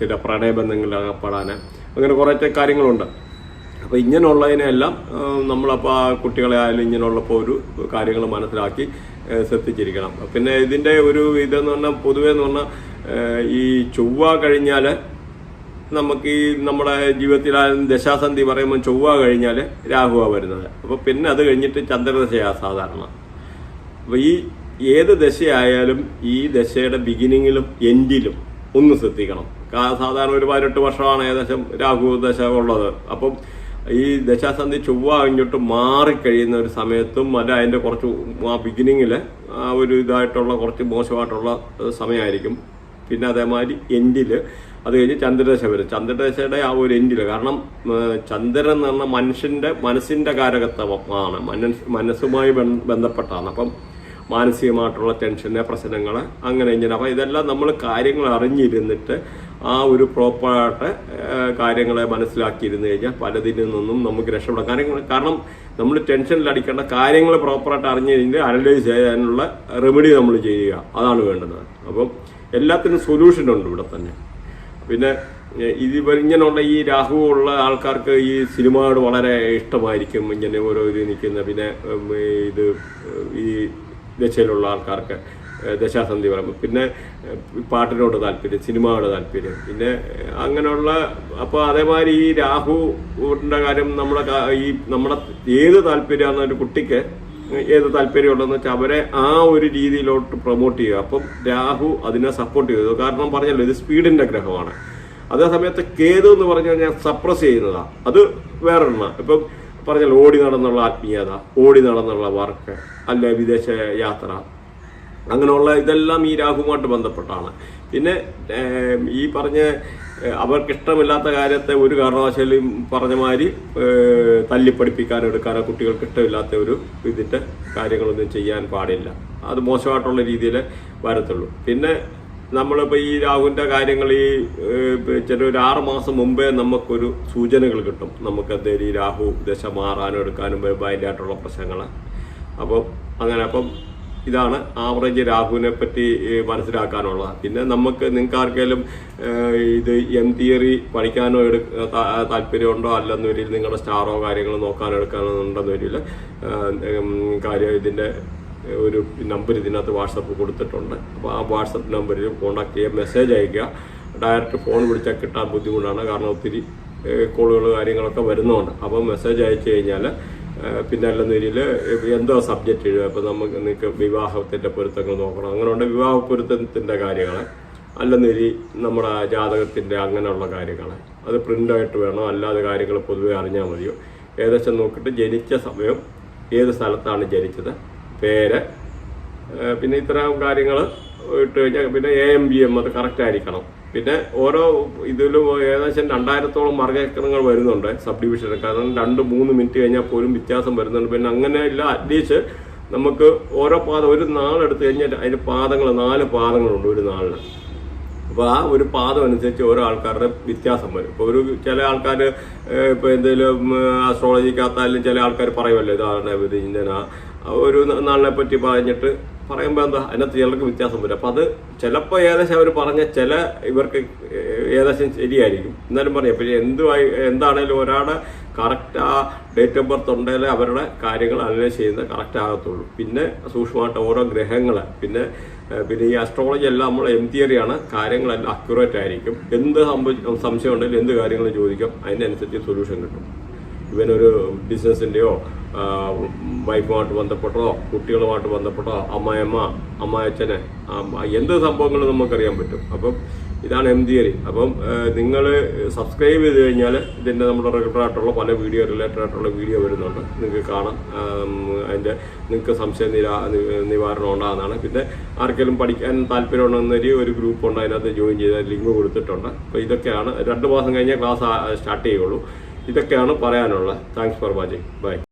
ചില പ്രണയബന്ധങ്ങളിൽ അകപ്പെടാൻ. അങ്ങനെ കുറേ കാര്യങ്ങളുണ്ട്. അപ്പോൾ ഇങ്ങനെയുള്ളതിനെല്ലാം നമ്മളപ്പോൾ ആ കുട്ടികളെ ആയാലും ഇങ്ങനെയുള്ളപ്പോൾ ഒരു കാര്യങ്ങൾ മനസ്സിലാക്കി ശ്രദ്ധിച്ചിരിക്കണം. പിന്നെ ഇതിന്റെ ഒരു ഇതെന്ന് പറഞ്ഞാൽ പൊതുവേ എന്ന് പറഞ്ഞാൽ ഈ ചൊവ്വ കഴിഞ്ഞാൽ നമുക്ക് ഈ നമ്മുടെ ജീവിതത്തിൽ ദശാസന്ധി പറയുമ്പോൾ ചൊവ്വ കഴിഞ്ഞാൽ രാഹുവാണ് വരുന്നത്. അപ്പോൾ പിന്നെ അത് കഴിഞ്ഞിട്ട് ചന്ദ്രദശയാണ് സാധാരണ. അപ്പോൾ ഈ ഏത് ദശയായാലും ഈ ദശയുടെ ബിഗിനിങ്ങിലും എൻഡിലും ഒന്ന് ശ്രദ്ധിക്കണം. സാധാരണ ഒരു പതിനെട്ട് വർഷമാണ് ഏകദേശം രാഹു ദശ ഉള്ളത്. അപ്പം ഈ ദശാസന്ധി ചൊവ്വ കഴിഞ്ഞിട്ട് മാറിക്കഴിയുന്ന ഒരു സമയത്തും അല്ല അതിന്റെ കുറച്ച് ആ ബിഗിനിങ്ങിൽ ആ ഒരു ഇതായിട്ടുള്ള കുറച്ച് മോശമായിട്ടുള്ള സമയമായിരിക്കും. പിന്നെ അതേമാതിരി എൻഡിൽ അത് കഴിഞ്ഞ് ചന്ദ്രദശ വരും. ചന്ദ്രദശയുടെ ആ ഒരു എൻഡിൽ കാരണം ചന്ദ്രൻ എന്ന് പറഞ്ഞാൽ മനുഷ്യന്റെ മനസ്സിന്റെ കാരകത്വമാണ് മനസ് മനസ്സുമായി ബന്ധപ്പെട്ടാണ്. അപ്പം മാനസികമായിട്ടുള്ള ടെൻഷന് പ്രശ്നങ്ങൾ അങ്ങനെ ഇങ്ങനെ. അപ്പം ഇതെല്ലാം നമ്മൾ കാര്യങ്ങൾ അറിഞ്ഞിരുന്നിട്ട് ആ ഒരു പ്രോപ്പറായിട്ട് കാര്യങ്ങളെ മനസ്സിലാക്കിയിരുന്നു കഴിഞ്ഞാൽ പലതിൽ നിന്നും നമുക്ക് രക്ഷപ്പെടാം. കാര്യങ്ങൾ കാരണം നമ്മൾ ടെൻഷനിൽ അടിക്കേണ്ട കാര്യങ്ങൾ പ്രോപ്പറായിട്ട് അറിഞ്ഞു കഴിഞ്ഞാൽ അനലൈസ് ചെയ്യാനുള്ള റെമഡി നമ്മൾ ചെയ്യുക. അതാണ് വേണ്ടത് അപ്പം എല്ലാത്തിനും സൊല്യൂഷൻ ഉണ്ട് ഇവിടെ തന്നെ. പിന്നെ ഇത് ഇങ്ങനെയുള്ള ഈ രാഹു ഉള്ള ആൾക്കാർക്ക് ഈ സിനിമയോട് വളരെ ഇഷ്ടമായിരിക്കും ഇങ്ങനെ ഓരോ ഇത് നിൽക്കുന്ന. പിന്നെ ഇത് ഈ ദശയിലുള്ള ആൾക്കാർക്ക് ദശാസന്ധി പറയുമ്പോൾ പിന്നെ പാട്ടിനോട് താല്പര്യം സിനിമയോട് താല്പര്യം. പിന്നെ അങ്ങനെയുള്ള അപ്പോൾ അതേമാതിരി ഈ രാഹുവിന്റെ കാര്യം നമ്മുടെ ഈ നമ്മുടെ ഏത് താല്പര്യമാണെന്ന ഒരു കുട്ടിക്ക് ഏത് താല്പര്യമുണ്ടെന്ന് വെച്ചാൽ അവരെ ആ ഒരു രീതിയിലോട്ട് പ്രൊമോട്ട് ചെയ്യുക. അപ്പം രാഹു അതിനെ സപ്പോർട്ട് ചെയ്തു. കാരണം പറഞ്ഞല്ലോ ഇത് സ്പീഡിന്റെ ഗ്രഹമാണ്. അതേ സമയത്ത് കേതു എന്ന് പറഞ്ഞു കഴിഞ്ഞാൽ സപ്രസ് ചെയ്യുന്നതാണ് അത് വേറൊരെണ്ണം. ഇപ്പം പറഞ്ഞല്ലോ ഓടി നടന്നുള്ള ആത്മീയത ഓടി നടന്നുള്ള വർക്ക് അല്ലെ വിദേശ യാത്ര. അങ്ങനെയുള്ള ഇതെല്ലാം ഈ രാഹുമായിട്ട് ബന്ധപ്പെട്ടാണ്. പിന്നെ ഈ പറഞ്ഞ അവർക്ക് ഇഷ്ടമില്ലാത്ത കാര്യത്തെ ഒരു കാരണവശാലും പറഞ്ഞ മാതിരി തല്ലിപ്പഠിപ്പിക്കാനോ എടുക്കാനോ കുട്ടികൾക്ക് ഇഷ്ടമില്ലാത്ത ഒരു ഇതിന്റെ കാര്യങ്ങളൊന്നും ചെയ്യാൻ പാടില്ല. അത് മോശമായിട്ടുള്ള രീതിയിൽ വരത്തുള്ളൂ. പിന്നെ നമ്മളിപ്പോൾ ഈ രാഹുവിന്റെ കാര്യങ്ങൾ ഈ ചില ഒരു ആറ് മാസം മുമ്പേ നമുക്കൊരു സൂചനകൾ കിട്ടും. നമുക്ക് എന്തെങ്കിലും ഈ രാഹു ദശ മാറാനും എടുക്കാനും അതിന്റെ ആയിട്ടുള്ള പ്രശ്നങ്ങൾ അപ്പം അങ്ങനെ അപ്പം ഇതാണ് ആവറേജ് രാഹുവിനെ പറ്റി മനസ്സിലാക്കാനുള്ള. പിന്നെ നമുക്ക് നിങ്ങൾക്ക് ആർക്കെങ്കിലും ഇത് എം തിയറി പഠിക്കാനോ എടു താല്പര്യമുണ്ടോ? അല്ലെന്ന് വരില്ല നിങ്ങളുടെ സ്റ്റാറോ കാര്യങ്ങളോ നോക്കാനോ എടുക്കാനോ ഉണ്ടെന്ന് വരില്ല കാര്യം ഇതിന്റെ ഒരു നമ്പർ ഇതിനകത്ത് വാട്സപ്പ് കൊടുത്തിട്ടുണ്ട്. അപ്പോൾ ആ വാട്സപ്പ് നമ്പറിൽ കോൺടാക്ട് ചെയ്യുക മെസ്സേജ് അയയ്ക്കുക. ഡയറക്റ്റ് ഫോൺ വിളിച്ചാൽ കിട്ടാൻ ബുദ്ധിമുട്ടാണ്. കാരണം ഒത്തിരി കോളുകൾ കാര്യങ്ങളൊക്കെ വരുന്നതുകൊണ്ട്. അപ്പോൾ മെസ്സേജ് അയച്ചു കഴിഞ്ഞാൽ പിന്നെ അല്ലെന്ന രീതിയിൽ എന്തോ സബ്ജക്റ്റ് എഴുതുക. അപ്പോൾ നമുക്ക് നിങ്ങൾക്ക് വിവാഹത്തിന്റെ പൊരുത്തങ്ങൾ നോക്കണം. അങ്ങനെയുണ്ട് വിവാഹ പൊരുത്തത്തിന്റെ കാര്യങ്ങൾ അല്ല രീതി നമ്മുടെ ജാതകത്തിന്റെ അങ്ങനെയുള്ള കാര്യങ്ങൾ അത് പ്രിന്റായിട്ട് വേണോ. അല്ലാതെ കാര്യങ്ങൾ പൊതുവെ അറിഞ്ഞാൽ മതിയോ? ഏകദേശം നോക്കിയിട്ട് ജനിച്ച സമയം ഏത് സ്ഥലത്താണ് ജനിച്ചത് പേര് പിന്നെ ഇത്തരം കാര്യങ്ങൾ ഇട്ട് കഴിഞ്ഞാൽ പിന്നെ എ എം ബി എം അത് കറക്റ്റ് ആയിരിക്കണം. പിന്നെ ഓരോ ഇതിലും ഏകദേശം രണ്ടായിരത്തോളം മാർഗങ്ങൾ വരുന്നുണ്ട് സബ് ഡിവിഷൻ കാരണം രണ്ട് മൂന്ന് മിനിറ്റ് കഴിഞ്ഞാൽ പോലും വ്യത്യാസം വരുന്നുണ്ട്. പിന്നെ അങ്ങനെ ഇല്ല അറ്റ്ലീസ്റ്റ് നമുക്ക് ഓരോ പാദം ഒരു നാളെടുത്ത് കഴിഞ്ഞാൽ അതിന് പാദങ്ങൾ നാല് പാദങ്ങളുണ്ട് ഒരു നാളിന്. അപ്പോൾ ആ ഒരു പാദം അനുസരിച്ച് ഓരോ ആൾക്കാരുടെ വ്യത്യാസം വരും. ഇപ്പോൾ ഒരു ചില ആൾക്കാർ ഇപ്പോൾ എന്തെങ്കിലും അസ്ട്രോളജിക്കകത്തായാലും ചില ആൾക്കാർ പറയുമല്ലോ ഇതാണ് ഇത് ഇങ്ങനെ ഒരു നാളിനെ പറ്റി പറഞ്ഞിട്ട് പറയുമ്പോൾ എന്താ അതിനകത്ത് ചിലർക്ക് വ്യത്യാസം വരും. അപ്പം അത് ചിലപ്പോൾ ഏകദേശം അവർ പറഞ്ഞ ചില ഇവർക്ക് ഏകദേശം ശരിയായിരിക്കും. എന്നാലും പറയാം പിന്നെ എന്തുമായി എന്താണേലും ഒരാളെ കറക്റ്റ് ആ ഡേറ്റ് ഓഫ് ബർത്ത് ഉണ്ടെങ്കിൽ അവരുടെ കാര്യങ്ങൾ അനലൈസ് ചെയ്യുന്നത് കറക്റ്റ് ആകത്തുള്ളൂ. പിന്നെ സൂക്ഷ്മമായിട്ട് ഓരോ ഗ്രഹങ്ങൾ പിന്നെ പിന്നെ ഈ അസ്ട്രോളജി എല്ലാം നമ്മൾ എം തിയറിയാണ് കാര്യങ്ങളെല്ലാം അക്യുറേറ്റ് ആയിരിക്കും. എന്ത് സംശയം ഉണ്ടെങ്കിലും എന്ത് കാര്യങ്ങളും ചോദിക്കാം അതിനനുസരിച്ച് സൊല്യൂഷൻ കിട്ടും. ഇവനൊരു ബിസിനസ്സിന്റെയോ വൈഫുമായിട്ട് ബന്ധപ്പെട്ടോ കുട്ടികളുമായിട്ട് ബന്ധപ്പെട്ടോ അമ്മായിയമ്മ അമ്മായച്ഛന് എന്ത് സംഭവങ്ങളും നമുക്കറിയാൻ പറ്റും. അപ്പം ഇതാണ് എം തിയറി അപ്പം നിങ്ങൾ സബ്സ്ക്രൈബ് ചെയ്ത് കഴിഞ്ഞാൽ ഇതിന്റെ നമ്മുടെ റെഗുലർ ആയിട്ടുള്ള പല വീഡിയോ റിലേറ്റഡ് ആയിട്ടുള്ള വീഡിയോ വരുന്നുണ്ട്. നിങ്ങൾക്ക് കാണാം. അതിന്റെ നിങ്ങൾക്ക് സംശയ നിരാ നിവാരണം ഉണ്ടാകുന്നതാണ്. പിന്നെ ആർക്കെങ്കിലും പഠിക്കാൻ താല്പര്യമുണ്ടെന്നൊരു ഒരു ഗ്രൂപ്പ് ഉണ്ട്. അതിനകത്ത് ജോയിൻ ചെയ്ത ലിങ്ക് കൊടുത്തിട്ടുണ്ട്. അപ്പോൾ ഇതൊക്കെയാണ്. രണ്ട് മാസം കഴിഞ്ഞാൽ ക്ലാസ് സ്റ്റാർട്ട് ചെയ്യുള്ളൂ. ഇതൊക്കെയാണ് പറയാനുള്ളത്. Thanks for watching bye